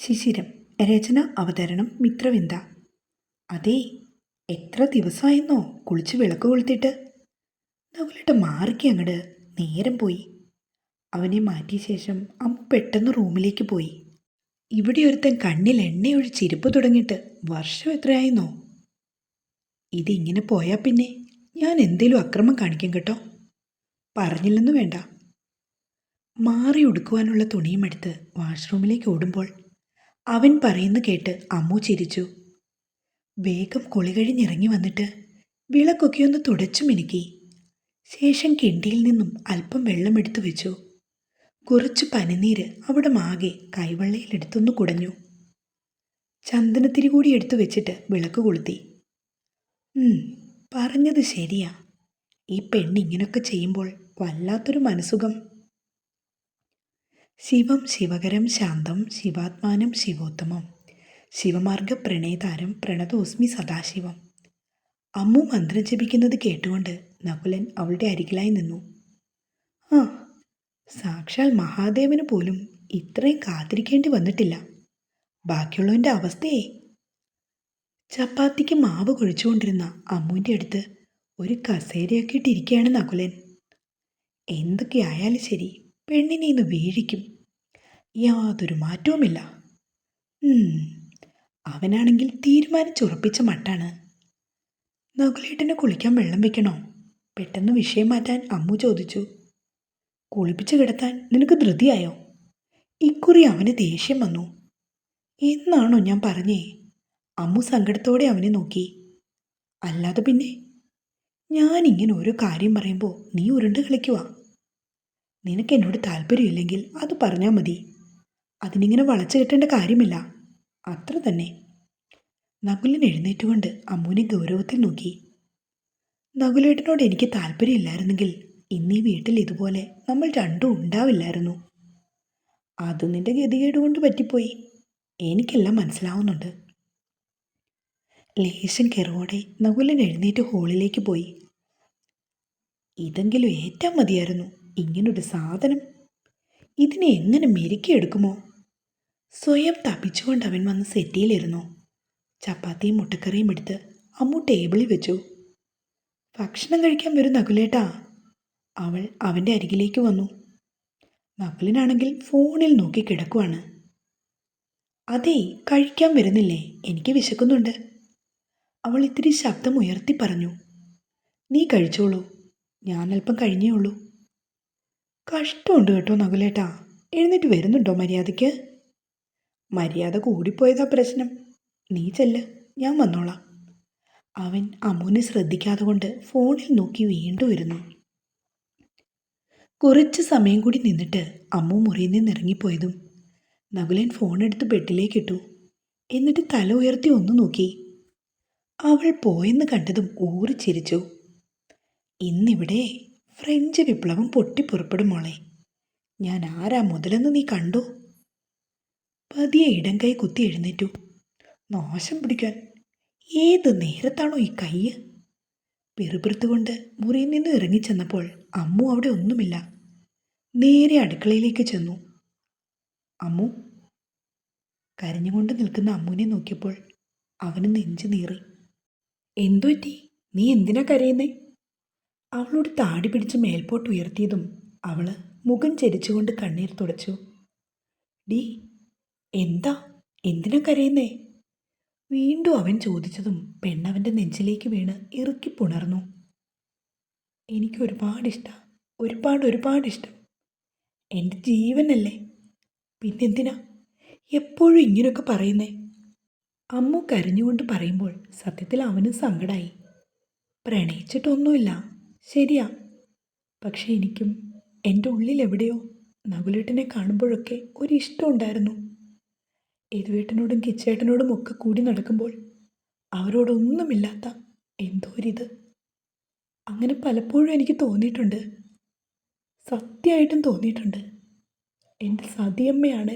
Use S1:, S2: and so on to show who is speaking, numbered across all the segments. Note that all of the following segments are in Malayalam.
S1: ശിശിരം രചന അവതരണം മിത്രവിന്ദ. അതെ എത്ര ദിവസമായിരുന്നോ കുളിച്ച് വിളക്ക് കൊളുത്തിട്ട്. നവലിട്ട് മാറിക്ക് അങ്ങട് നേരം പോയി. അവനെ മാറ്റിയ ശേഷം അമ്മ പെട്ടെന്ന് റൂമിലേക്ക് പോയി. ഇവിടെ ഒരുത്തൻ കണ്ണിൽ എണ്ണയൊഴിച്ച് ഇരിപ്പ് തുടങ്ങിയിട്ട് വർഷം എത്രയായിരുന്നോ ഇതിങ്ങനെ പോയാൽ പിന്നെ ഞാൻ എന്തേലും അക്രമം കാണിക്കും കേട്ടോ. പറഞ്ഞില്ലെന്ന് വേണ്ട. മാറി ഉടുക്കുവാനുള്ള തുണിയും എടുത്ത് വാഷ്റൂമിലേക്ക് ഓടുമ്പോൾ അവൻ പറയുന്നു കേട്ട് അമ്മു ചിരിച്ചു. വേഗം കുളി കഴിഞ്ഞിറങ്ങി വന്നിട്ട് വിളക്കൊക്കെ ഒന്ന് തുടച്ചു മിനുക്കി. ശേഷം കിണ്ടിയിൽ നിന്നും അല്പം വെള്ളമെടുത്തു വെച്ചു. കുറച്ച് പനിനീര് അവിടെ മാകെ കൈവെള്ളയിലെടുത്തൊന്ന് കുടഞ്ഞു. ചന്ദനത്തിരി കൂടി എടുത്തു വെച്ചിട്ട് വിളക്ക് കൊളുത്തി. പറഞ്ഞത് ശരിയാ. ഈ പെണ്ണിങ്ങനൊക്കെ ചെയ്യുമ്പോൾ വല്ലാത്തൊരു മനസുഖം ശിവം ശിവകരം ശാന്തം ശിവാത്മാനം ശിവോത്തമം. ശിവമാർഗ പ്രണേതാരം പ്രണതോസ്മി സദാശിവം. അമ്മു മന്ത്രം ജപിക്കുന്നത് കേട്ടുകൊണ്ട് നകുലൻ അവളുടെ അരികിലായി നിന്നു. ആ സാക്ഷാൽ മഹാദേവന് പോലും ഇത്രയും കാത്തിരിക്കേണ്ടി വന്നിട്ടില്ല. ബാക്കിയുള്ളവന്റെ അവസ്ഥയെ? ചപ്പാത്തിക്ക് മാവ് കുഴിച്ചുകൊണ്ടിരുന്ന അമ്മുവിന്റെ അടുത്ത് ഒരു കസേരയൊക്കെ ഇട്ടിരിക്കുകയാണ് നകുലൻ. എന്തൊക്കെ ആയാലും ശരി പെണ്ണിനെ ഇന്ന് വീഴിക്കും. യാതൊരു മാറ്റവുമില്ല. അവനാണെങ്കിൽ തീരുമാനിച്ചുറപ്പിച്ച മട്ടാണ്. നകുലേട്ടന് കുളിക്കാൻ വെള്ളം വെക്കണോ? പെട്ടെന്ന് വിഷയം മാറ്റാൻ അമ്മു ചോദിച്ചു. കുളിപ്പിച്ച് കിടത്താൻ നിനക്ക് ധൃതിയായോ? ഇക്കുറി അവന് ദേഷ്യം വന്നു. എന്നാണോ ഞാൻ പറഞ്ഞേ? അമ്മു സങ്കടത്തോടെ അവനെ നോക്കി. അല്ലാതെ പിന്നെ? ഞാൻ ഇങ്ങനെ ഓരോ കാര്യം പറയുമ്പോൾ നീ ഉരുണ്ട് കളിക്കുവാ. നിനക്ക് എന്നോട് താല്പര്യമില്ലെങ്കിൽ അത് പറഞ്ഞാൽ മതി. അതിനിങ്ങനെ വളച്ചു കെട്ടേണ്ട കാര്യമില്ല. അത്ര തന്നെ. നകുലൻ എഴുന്നേറ്റുകൊണ്ട് അമ്മുവിനെ ഗൗരവത്തിൽ നോക്കി. നകുലേട്ടനോട് എനിക്ക് താല്പര്യമില്ലായിരുന്നെങ്കിൽ ഇന്നീ വീട്ടിൽ ഇതുപോലെ നമ്മൾ രണ്ടും ഉണ്ടാവില്ലായിരുന്നു. അത് നിന്റെ ഗതികേട് കൊണ്ട് പറ്റിപ്പോയി. എനിക്കെല്ലാം മനസ്സിലാവുന്നുണ്ട്. ലേശം കെറോടെ നകുലൻ എഴുന്നേറ്റ് ഹോളിലേക്ക് പോയി. ഇതെങ്കിലും ഏറ്റാൻ മതിയായിരുന്നു ഇങ്ങനൊരു സാധനം. ഇതിനെ എങ്ങനെ മെരുക്കിയെടുക്കുമോ? സ്വയം തപ്പിച്ചുകൊണ്ട് അവൻ വന്ന് സെറ്റിയിലിരുന്നു. ചപ്പാത്തിയും മുട്ടക്കറിയും എടുത്ത് അമ്മു ടേബിളിൽ വെച്ചു. ഭക്ഷണം കഴിക്കാൻ വരും നകുലേട്ടാ. അവൾ അവന്റെ അരികിലേക്ക് വന്നു. നകുലിനാണെങ്കിൽ ഫോണിൽ നോക്കി കിടക്കുവാണ്. അതെ കഴിക്കാൻ വരുന്നില്ലേ? എനിക്ക് വിശക്കുന്നുണ്ട്. അവൾ ഇത്തിരി ശബ്ദം ഉയർത്തി പറഞ്ഞു. നീ കഴിച്ചോളൂ. ഞാൻ അല്പം കഴിഞ്ഞേ ഉള്ളൂ. കഷ്ടമുണ്ട് കേട്ടോ നകുലേട്ടാ. എഴുന്നേറ്റ് വരുന്നുണ്ടോ മര്യാദയ്ക്ക്? മര്യാദ കൂടിപ്പോയതാ പ്രശ്നം. നീ ചെല്ല് ഞാൻ വന്നോളാം. അവൻ അമ്മുവിനെ ശ്രദ്ധിക്കാതെ കൊണ്ട് ഫോണിൽ നോക്കി വീണ്ടും ഇരുന്നു. കുറച്ച് സമയം കൂടി നിന്നിട്ട് അമ്മു മുറിയിൽ നിന്ന് ഇറങ്ങിപ്പോയതും നകുലൻ ഫോണെടുത്ത് ബെഡിലേക്കിട്ടു. എന്നിട്ട് തല ഉയർത്തി ഒന്ന് നോക്കി. അവൾ പോയെന്ന് കണ്ടതും ഊറി ചിരിച്ചു. ഇന്നിവിടെ ഫ്രഞ്ച് വിപ്ലവം പൊട്ടിപ്പുറപ്പെടും മോളെ. ഞാൻ ആരാ മുതലെന്ന് നീ കണ്ടോ? പതിയെ ഇടം കൈ കുത്തി എഴുന്നേറ്റു. നാശം പിടിക്കാൻ ഏത് നേരത്താണോ ഈ കയ്യ്? പിറുപിറുത്തുകൊണ്ട് മുറിയിൽ നിന്ന് ഇറങ്ങിച്ചെന്നപ്പോൾ അമ്മു അവിടെ ഒന്നുമില്ല. നേരെ അടുക്കളയിലേക്ക് ചെന്നു. അമ്മു കരഞ്ഞുകൊണ്ട് നിൽക്കുന്ന അമ്മുവിനെ നോക്കിയപ്പോൾ അവന് നെഞ്ചു നീറി. എന്തു പറ്റി നീ എന്തിനാ കരയുന്നേ? അവളോട് താടി പിടിച്ച് മേൽപോട്ട് ഉയർത്തിയതും അവൾ മുഖം ചരിച്ചുകൊണ്ട് കണ്ണീർ തുടച്ചു. ഡീ എന്താ? എന്തിനാ കരയുന്നേ? വീണ്ടും അവൻ ചോദിച്ചതും പെണ്ണവന്റെ നെഞ്ചിലേക്ക് വീണ് ഇറുക്കി പുണർന്നു. എനിക്ക് ഒരുപാട് ഒരുപാട് ഒരുപാട് ഇഷ്ടം എന്റെ ജീവനല്ലേ? പിന്നെന്തിനാ? എപ്പോഴും ഇങ്ങനെയൊക്കെ പറയുന്നേ? അമ്മു കരഞ്ഞുകൊണ്ട് പറയുമ്പോൾ സത്യത്തിൽ അവനും സങ്കടായി. പ്രണയിച്ചിട്ടൊന്നുമില്ല. ശരിയാ. പക്ഷെ എനിക്കും എന്റെ ഉള്ളിൽ എവിടെയോ നകുലേട്ടനെ കാണുമ്പോഴൊക്കെ ഒരു ഇഷ്ടം ഉണ്ടായിരുന്നു. എരുവേട്ടനോടും കിച്ചേട്ടനോടും ഒക്കെ കൂടി നടക്കുമ്പോൾ അവരോടൊന്നുമില്ലാത്ത എന്തോ ഒരിത് അങ്ങനെ പലപ്പോഴും എനിക്ക് തോന്നിയിട്ടുണ്ട്. സത്യമായിട്ടും തോന്നിയിട്ടുണ്ട്. എന്റെ സതിയമ്മയാണ്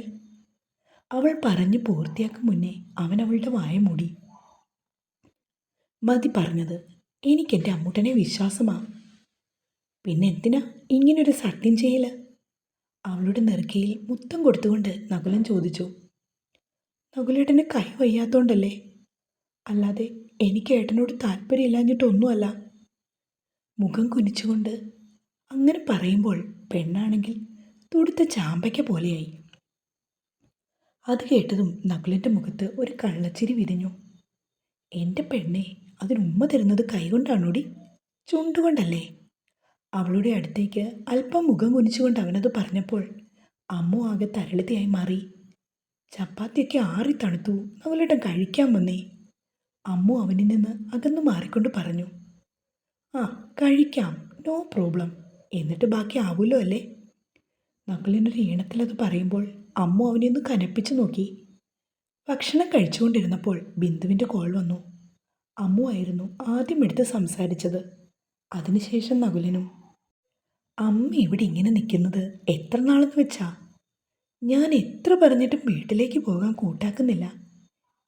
S1: അവൾ പറഞ്ഞ് പൂർത്തിയാക്കും മുന്നേ അവൻ അവളുടെ വായ മൂടി. മതി പറഞ്ഞത്. എനിക്കെന്റെ അമ്മൂട്ടനെ വിശ്വാസമാണ് പിന്നെ എന്തിനാ ഇങ്ങനൊരു സത്യം ചെയ്യൽ അവളുടെ നെറുക്കയിൽ മുത്തം കൊടുത്തുകൊണ്ട് നകുലൻ ചോദിച്ചു. നകുലേട്ടന് കൈ വയ്യാത്തോണ്ടല്ലേ? അല്ലാതെ എനിക്ക് ഏട്ടനോട് താല്പര്യമില്ലാഞ്ഞിട്ടൊന്നുമല്ല. മുഖം കുനിച്ചുകൊണ്ട് അങ്ങനെ പറയുമ്പോൾ പെണ്ണാണെങ്കിൽ തുടുത്ത ചാമ്പയ്ക്ക പോലെയായി. അത് കേട്ടതും നകുലിന്റെ മുഖത്ത് ഒരു കള്ളച്ചിരി വിരിഞ്ഞു. എന്റെ പെണ്ണെ അതിനുമ്മ തരുന്നത് കൈകൊണ്ടാണോടി? ചുണ്ടുകൊണ്ടല്ലേ? അവളുടെ അടുത്തേക്ക് അല്പം മുഖം കുനിച്ചുകൊണ്ട് അവനത് പറഞ്ഞപ്പോൾ അമ്മു ആകെ തരളിതയായി മാറി. ചപ്പാത്തിയൊക്കെ ആറി തണുത്തു. നകുലേട്ടൻ കഴിക്കാൻ വന്നേ. അമ്മു അവനിൽ നിന്ന് അകന്നു മാറിക്കൊണ്ട് പറഞ്ഞു ആ കഴിക്കാം. No problem. എന്നിട്ട് ബാക്കി ആവുമല്ലോ അല്ലേ? നകുലിനൊരു ഈണത്തിലത് പറയുമ്പോൾ അമ്മു അവനെ ഒന്ന് കനപ്പിച്ചു നോക്കി. ഭക്ഷണം കഴിച്ചുകൊണ്ടിരുന്നപ്പോൾ ബിന്ദുവിന്റെ കോൾ വന്നു. അമ്മു ആയിരുന്നു ആദ്യം എടുത്ത് സംസാരിച്ചത്. അതിനുശേഷം നകുലനും അമ്മ ഇവിടെ ഇങ്ങനെ നിൽക്കുന്നത് എത്ര നാളെന്ന് വെച്ചാ? ഞാൻ എത്ര പറഞ്ഞിട്ടും വീട്ടിലേക്ക് പോകാൻ കൂട്ടാക്കുന്നില്ല.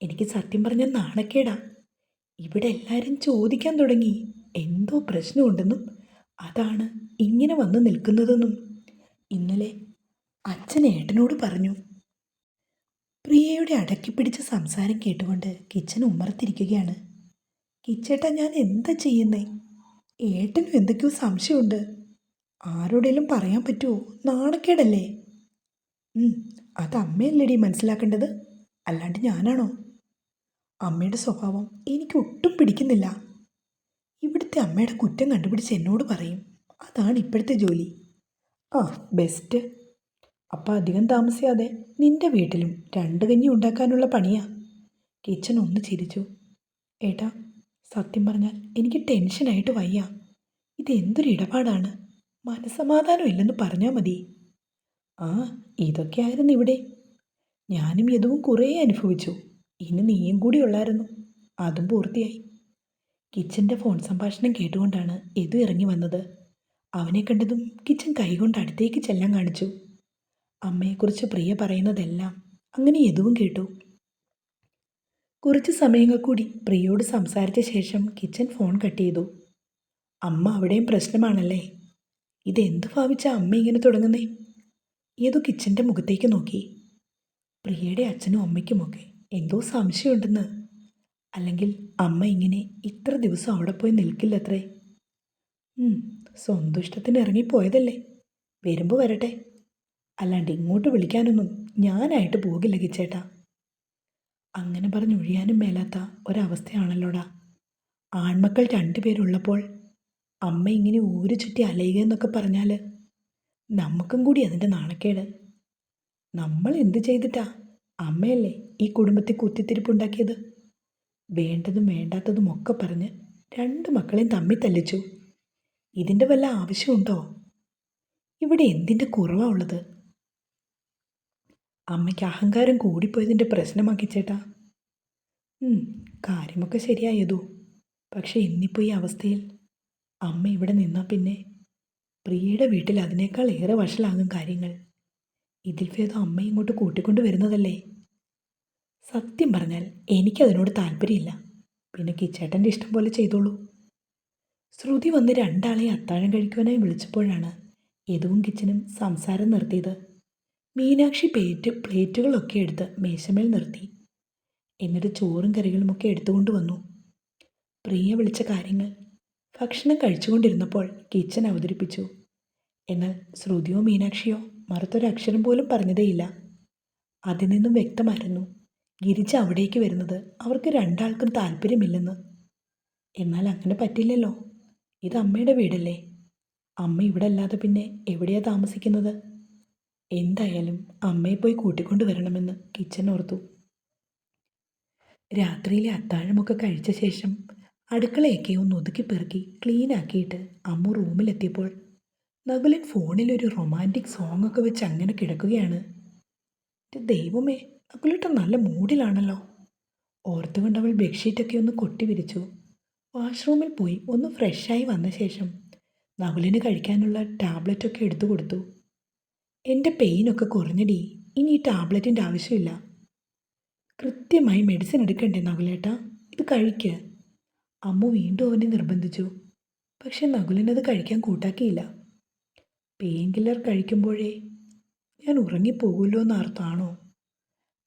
S1: എനിക്ക് സത്യം പറഞ്ഞ നാണക്കേടാ. ഇവിടെ എല്ലാവരും ചോദിക്കാൻ തുടങ്ങി. എന്തോ പ്രശ്നമുണ്ടെന്നും അതാണ് ഇങ്ങനെ വന്നു നിൽക്കുന്നതെന്നും. ഇന്നലെ അച്ഛൻ ഏട്ടനോട് പറഞ്ഞു. പ്രിയയുടെ അടക്കിപ്പിടിച്ച സംസാരം കേട്ടുകൊണ്ട് കിച്ചൻ ഉമ്മർത്തിരിക്കുകയാണ് കിച്ചേട്ടാ ഞാൻ എന്താ ചെയ്യുന്നേ? ഏട്ടനും എന്തൊക്കെയോ സംശയമുണ്ട്. ആരോടേലും പറയാൻ പറ്റുമോ നാണക്കേടല്ലേ? അത് അമ്മയല്ലേടി മനസ്സിലാക്കേണ്ടത്. അല്ലാണ്ട് ഞാനാണോ? അമ്മയുടെ സ്വഭാവം എനിക്ക് ഒട്ടും പിടിക്കുന്നില്ല. ഇവിടുത്തെ അമ്മയുടെ കുറ്റം കണ്ടുപിടിച്ച് എന്നോട് പറയും. അതാണ് ഇപ്പോഴത്തെ ജോലി. ആ ബെസ്റ്റ് അപ്പം അധികം താമസിയാതെ നിന്റെ വീട്ടിലും രണ്ട് കഞ്ഞി ഉണ്ടാക്കാനുള്ള പണിയാ. കിച്ചൺ ഒന്ന് ചിരിച്ചു. ഏട്ടാ സത്യം പറഞ്ഞാൽ എനിക്ക് ടെൻഷനായിട്ട് വയ്യ. ഇതെന്തൊരു ഇടപാടാണ്? മനസമാധാനം ഇല്ലെന്ന് പറഞ്ഞാൽ മതി. ആ ഇതൊക്കെയായിരുന്നു ഇവിടെ. ഞാനും യദുവും കുറേ അനുഭവിച്ചു. ഇനി നീയും കൂടി ഉള്ളായിരുന്നു. അതും പൂർത്തിയായി. കിച്ചന്റെ ഫോൺ സംഭാഷണം കേട്ടുകൊണ്ടാണ് യദു ഇറങ്ങി വന്നത്. അവനെ കണ്ടതും കിച്ചൻ കൈകൊണ്ട് അടുത്തേക്ക് ചെല്ലാൻ കാണിച്ചു. അമ്മയെക്കുറിച്ച് പ്രിയ പറയുന്നതെല്ലാം അങ്ങനെ യദുവും കേട്ടു. കുറച്ച് സമയങ്ങൾ കൂടി പ്രിയയോട് സംസാരിച്ച ശേഷം കിച്ചൻ ഫോൺ കട്ട് ചെയ്തു. അമ്മ അവിടെയും പ്രശ്നമാണല്ലേ? ഇതെന്ത് ഭാവിച്ച അമ്മ ഇങ്ങനെ തുടങ്ങുന്നേ? ഏതോ കിച്ചന്റെ മുഖത്തേക്ക് നോക്കി. പ്രിയയുടെ അച്ഛനും അമ്മയ്ക്കുമൊക്കെ എന്തോ സംശയമുണ്ടെന്ന്. അല്ലെങ്കിൽ അമ്മ ഇങ്ങനെ ഇത്ര ദിവസം അവിടെ പോയി നിൽക്കില്ലത്രേ. സ്വന്തം ഇഷ്ടത്തിന് ഇറങ്ങിപ്പോയതല്ലേ. വരുമ്പോൾ വരട്ടെ. അല്ലാണ്ട് ഇങ്ങോട്ട് വിളിക്കാനൊന്നും ഞാനായിട്ട് പോകില്ല കിച്ചേട്ടാ. അങ്ങനെ പറഞ്ഞൊഴിയാനും മേലാത്ത ഒരവസ്ഥയാണല്ലോടാ. ആൺമക്കൾ രണ്ടുപേരുള്ളപ്പോൾ അമ്മ ഇങ്ങനെ ഊരു ചുറ്റി അലയുക എന്നൊക്കെ പറഞ്ഞാൽ നമുക്കും കൂടി അതിന്റെ നാണക്കേട്. നമ്മൾ എന്ത് ചെയ്തിട്ടാ അമ്മയല്ലേ ഈ കുടുംബത്തിൽ കുത്തിത്തിരിപ്പുണ്ടാക്കിയത്? വേണ്ടതും വേണ്ടാത്തതും ഒക്കെ പറഞ്ഞ് രണ്ട് മക്കളെയും തമ്മിൽ തല്ലിച്ചു. ഇതിന്റെ വല്ല ആവശ്യമുണ്ടോ? ഇവിടെ എന്തിന്റെ കുറവാ ഉള്ളത്? അമ്മയ്ക്ക് അഹങ്കാരം കൂടിപ്പോയതിന്റെ പ്രശ്നമാക്കി ചേട്ടാ. കാര്യമൊക്കെ ശരിയായതു. പക്ഷെ ഇന്നിപ്പോൾ ഈ അവസ്ഥയിൽ അമ്മ ഇവിടെ നിന്നാൽ പിന്നെ പ്രിയയുടെ വീട്ടിൽ അതിനേക്കാൾ ഏറെ വഷളാകും കാര്യങ്ങൾ. ഇതിൽ ഭേദം അമ്മ ഇങ്ങോട്ട് കൂട്ടിക്കൊണ്ട് വരുന്നതല്ലേ? സത്യം പറഞ്ഞാൽ എനിക്കതിനോട് താല്പര്യമില്ല. പിന്നെ കിച്ചേട്ടന്റെ ഇഷ്ടം പോലെ ചെയ്തോളൂ. ശ്രുതി വന്ന് രണ്ടാളെ അത്താഴം കഴിക്കുവാനായി വിളിച്ചപ്പോഴാണ് യദുവും കിച്ചനും സംസാരം നിർത്തിയത്. മീനാക്ഷി പ്ലേറ്റ് പ്ലേറ്റുകളൊക്കെ എടുത്ത് മേശമേൽ നിർത്തി. എന്നിട്ട് ചോറും കറികളുമൊക്കെ എടുത്തുകൊണ്ട് വന്നു. പ്രിയ വിളിച്ച കാര്യങ്ങൾ ഭക്ഷണം കഴിച്ചുകൊണ്ടിരുന്നപ്പോൾ കിച്ചൻ അവതരിപ്പിച്ചു. എന്നാൽ ശ്രുതിയോ മീനാക്ഷിയോ മറുത്തൊരക്ഷരം പോലും പറഞ്ഞതേയില്ല. അതിൽ നിന്നും വ്യക്തമായിരുന്നു ഗിരിജ അവിടേക്ക് വരുന്നത് അവർക്ക് രണ്ടാൾക്കും താല്പര്യമില്ലെന്ന് എന്നാൽ അങ്ങനെ പറ്റില്ലല്ലോ ഇത് അമ്മയുടെ വീടല്ലേ? അമ്മ ഇവിടെ അല്ലാതെ പിന്നെ എവിടെയാ താമസിക്കുന്നത്? എന്തായാലും അമ്മയെ പോയി കൂട്ടിക്കൊണ്ടു വരണമെന്ന് കിച്ചൻ ഓർത്തു. രാത്രിയിലെ അത്താഴമൊക്കെ കഴിച്ച ശേഷം അടുക്കളയൊക്കെ ഒന്ന് ഒതുക്കി പെറുക്കി ക്ലീനാക്കിയിട്ട് അമ്മ റൂമിലെത്തിയപ്പോൾ നകുലൻ ഫോണിലൊരു റൊമാന്റിക് ഒക്കെ വെച്ച് അങ്ങനെ കിടക്കുകയാണ്. ദൈവമേ നകുലിട്ട് നല്ല മൂഡിലാണല്ലോ. ഓർത്തുകൊണ്ട് അവൾ ബെഡ്ഷീറ്റൊക്കെ ഒന്ന് കൊട്ടി വിരിച്ചു. വാഷ്റൂമിൽ പോയി ഒന്ന് ഫ്രഷായി വന്ന ശേഷം നകുലിന് കഴിക്കാനുള്ള ടാബ്ലറ്റൊക്കെ എടുത്തു കൊടുത്തു. എന്റെ പെയിനൊക്കെ കുറഞ്ഞടി ഇനി ഈ ടാബ്ലറ്റിന്റെ ആവശ്യമില്ല. കൃത്യമായി മെഡിസിൻ എടുക്കണ്ടേ നകുലേട്ടാ? ഇത് കഴിക്കുക അമ്മു വീണ്ടും അവനെ നിർബന്ധിച്ചു. പക്ഷെ നകുലിനത് കഴിക്കാൻ കൂട്ടാക്കിയില്ല. പെയിൻ കില്ലർ കഴിക്കുമ്പോഴേ ഞാൻ ഉറങ്ങിപ്പോകുമല്ലോ എന്ന് അർത്ഥമാണോ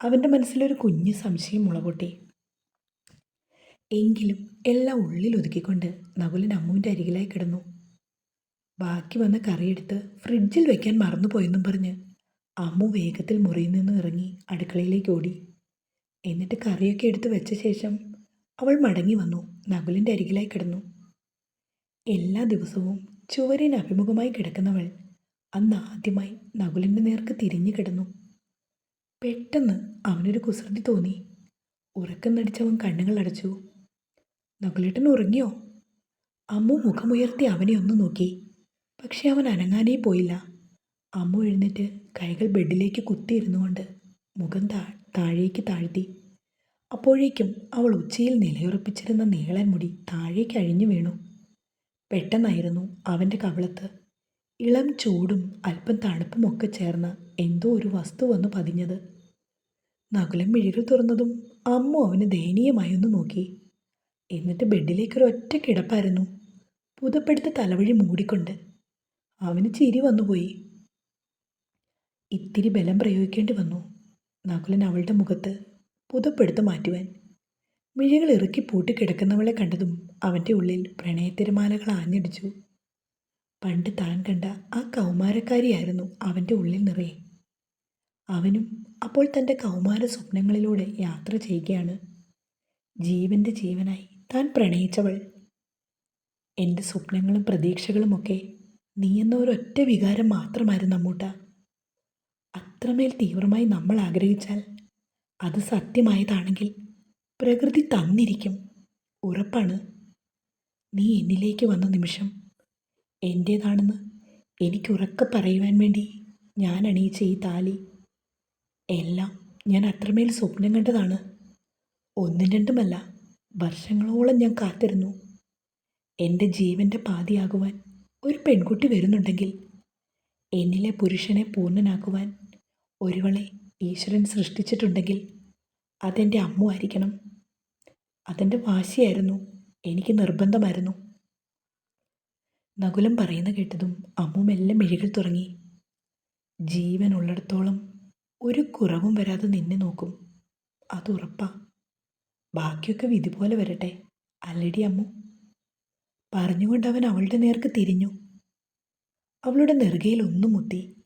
S1: അവന്റെ മനസ്സിലൊരു കുഞ്ഞ് സംശയം മുളപൊട്ടി എങ്കിലും എല്ലാം ഉള്ളിൽ ഒതുക്കിക്കൊണ്ട് നകുലൻ അമ്മുവിന്റെ അരികിലായി കിടന്നു. ബാക്കി വന്ന കറിയെടുത്ത് ഫ്രിഡ്ജിൽ വെക്കാൻ മറന്നുപോയെന്നും പറഞ്ഞ് അമ്മു വേഗത്തിൽ മുറിയിൽ നിന്ന് ഇറങ്ങി അടുക്കളയിലേക്ക് ഓടി. എന്നിട്ട് കറിയൊക്കെ എടുത്ത് വെച്ച ശേഷം അവൾ മടങ്ങി വന്നു. നകുലിന്റെ അരികിലായി കിടന്നു. എല്ലാ ദിവസവും ചുവരിന് അഭിമുഖമായി കിടക്കുന്നവൾ അന്ന് ആദ്യമായി നകുലിന്റെ നേർക്ക് തിരിഞ്ഞു കിടന്നു. പെട്ടെന്ന് അവനൊരു കുസൃതി തോന്നി. ഉറക്കം നടിച്ചവൻ കണ്ണുകൾ അടച്ചു. നകുലേട്ടൻ ഉറങ്ങിയോ? അമ്മു മുഖമുയർത്തി അവനെ ഒന്ന് നോക്കി. പക്ഷെ അവൻ അനങ്ങാനേ പോയില്ല. അമ്മു എഴുന്നേറ്റ് കൈകൾ ബെഡിലേക്ക് കുത്തിയിരുന്നു കൊണ്ട് മുഖം താഴേക്ക് താഴ്ത്തി. അപ്പോഴേക്കും അവൾ ഉച്ചയിൽ നിലയുറപ്പിച്ചിരുന്ന നീളൻ മുടി താഴേക്ക് അഴിഞ്ഞു വീണു. പെട്ടെന്നായിരുന്നു അവന്റെ കവിളത്ത്. ഇളം ചൂടും അല്പം തണുപ്പും ഒക്കെ ചേർന്ന് എന്തോ ഒരു വസ്തു വന്ന് പതിഞ്ഞത്. നകുലം മിഴികൾ തുറന്നതും അമ്മു അവന് ദയനീയമായി ഒന്ന് നോക്കി. എന്നിട്ട് ബെഡിലേക്കൊരു ഒറ്റ കിടപ്പായിരുന്നു. പുതപ്പെടുത്ത തലവഴി മൂടിക്കൊണ്ട് അവന് ചിരി വന്നുപോയി. ഇത്തിരി ബലം പ്രയോഗിക്കേണ്ടി വന്നു. നകുലൻ അവളുടെ മുഖത്ത് പുതപ്പെടുത്ത് മാറ്റുവാൻ. മിഴികൾ ഇറുക്കി പൂട്ടിക്കിടക്കുന്നവളെ കണ്ടതും അവന്റെ ഉള്ളിൽ പ്രണയത്തിരമാലകൾ ആഞ്ഞടിച്ചു. പണ്ട് താൻ കണ്ട ആ കൗമാരക്കാരിയായിരുന്നു അവന്റെ ഉള്ളിൽ നിറയെ. അവനും അപ്പോൾ തന്റെ കൗമാര സ്വപ്നങ്ങളിലൂടെ യാത്ര ചെയ്യുകയാണ്. ജീവന്റെ ജീവനായി താൻ പ്രണയിച്ചവൾ. എന്റെ സ്വപ്നങ്ങളും പ്രതീക്ഷകളുമൊക്കെ നീ എന്ന ഒരൊറ്റ വികാരം മാത്രമായിരുന്നു അമ്മൂട്ട. അത്രമേൽ തീവ്രമായി നമ്മൾ ആഗ്രഹിച്ചാൽ അത് സത്യമായതാണെങ്കിൽ പ്രകൃതി തന്നിരിക്കും. ഉറപ്പാണ്. നീ എന്നിലേക്ക് വന്ന നിമിഷം എന്റേതാണെന്ന് എനിക്കുറക്കെ പറയുവാൻ വേണ്ടി ഞാൻ അണിയിച്ച ഈ താലി. എല്ലാം ഞാൻ അത്രമേൽ സ്വപ്നം കണ്ടതാണ്. ഒന്നും രണ്ടുമല്ല വർഷങ്ങളോളം ഞാൻ കാത്തിരുന്നു. എന്റെ ജീവന്റെ പാതിയാകുവാൻ ഒരു പെൺകുട്ടി വരുന്നുണ്ടെങ്കിൽ എന്നിലെ പുരുഷനെ പൂർണനാക്കുവാൻ ഒരുവളെ ഈശ്വരൻ സൃഷ്ടിച്ചിട്ടുണ്ടെങ്കിൽ അതെന്റെ അമ്മു ആയിരിക്കണം അതെന്റെ വാശിയായിരുന്നു. എനിക്ക് നിർബന്ധമായിരുന്നു. നകുലം പറയുന്ന കേട്ടതും അമ്മു മെല്ലെ മിഴികൾ തുറങ്ങി ജീവൻ ഉള്ളിടത്തോളം ഒരു കുറവും വരാതെ നിന്നെ നോക്കും. അത് ഉറപ്പാ. ബാക്കിയൊക്കെ വിധി പോലെ വരട്ടെ. അല്ലടി അമ്മു. പറഞ്ഞുകൊണ്ട് അവൻ അവളുടെ നേർക്ക് തിരിഞ്ഞു. അവളുടെ നെറുകയിൽ ഒന്നും മുത്തി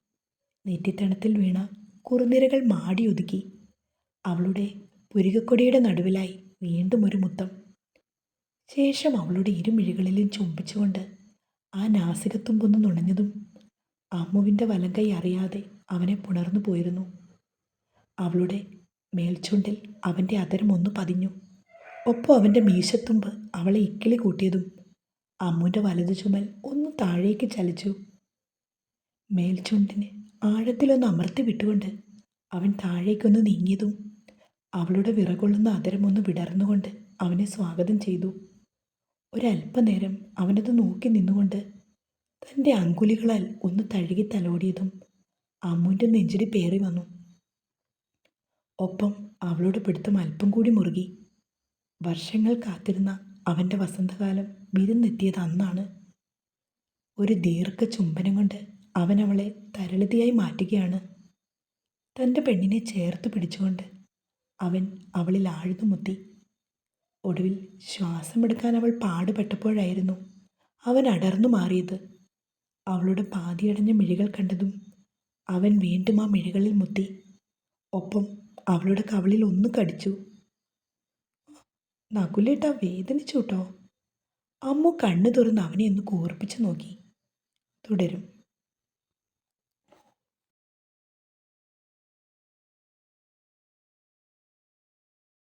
S1: നെറ്റിത്തണത്തിൽ വീണ കുറുനിരകൾ മാടിയൊതുക്കി അവളുടെ പുരികക്കൊടിയുടെ നടുവിലായി വീണ്ടും ഒരു മുത്തം. ശേഷം അവളുടെ ഇരുമിഴികളിലും ചുംബിച്ചുകൊണ്ട് ആ നാസികത്തുമ്പൊന്ന് നുണഞ്ഞതും അമ്മുവിന്റെ വലങ്കൈ അറിയാതെ അവനെ പുണർന്നു പോയിരുന്നു. അവളുടെ മേൽച്ചുണ്ടിൽ അവന്റെ അതരം ഒന്ന് പതിഞ്ഞു. ഒപ്പം അവന്റെ മീശത്തുമ്പ് അവളെ ഇക്കിളി കൂട്ടിയതും അമ്മുവിന്റെ വലതു ചുമൽ ഒന്ന് താഴേക്ക് ചലിച്ചു. മേൽച്ചുണ്ടിന് ആഴത്തിലൊന്ന് അമർത്തി വിട്ടുകൊണ്ട് അവൻ താഴേക്കൊന്ന് നീങ്ങിയതും അവളുടെ വിറകൊള്ളുന്ന അതരമൊന്ന് വിടർന്നുകൊണ്ട് അവനെ സ്വാഗതം ചെയ്തു. ഒരല്പനേരം അവനത് നോക്കി നിന്നുകൊണ്ട് തന്റെ അങ്കുലികളാൽ ഒന്ന് തഴുകി തലോടിയതും അമ്മുവിന്റെ നെഞ്ചിടി പേറി വന്നു. ഒപ്പം അവളോട് പിടുത്തം അല്പം കൂടി മുറുകി. വർഷങ്ങൾ കാത്തിരുന്ന അവന്റെ വസന്തകാലം വിരുന്നെത്തിയത് അന്നാണ്. ഒരു ദീർഘ ചുംബനം കൊണ്ട് അവൻ അവളെ തരളിതയായി മാറ്റുകയാണ്. തന്റെ പെണ്ണിനെ ചേർത്ത് പിടിച്ചുകൊണ്ട് അവൻ അവളിൽ ആഴ്ന്നു മുത്തി. ഒടുവിൽ ശ്വാസമെടുക്കാൻ അവൾ പാടുപെട്ടപ്പോഴായിരുന്നു അവൻ അടർന്നു മാറിയത്. അവളുടെ പാതിയടഞ്ഞ മിഴികൾ കണ്ടതും അവൻ വീണ്ടും ആ മിഴികളിൽ മുത്തി. ഒപ്പം അവളുടെ കവളിൽ ഒന്ന് കടിച്ചു. നകുലേട്ട വേദനിച്ചു കേട്ടോ. അമ്മു കണ്ണു തുറന്ന് അവനെ ഒന്ന് കൂർപ്പിച്ചു നോക്കി. തുടരും.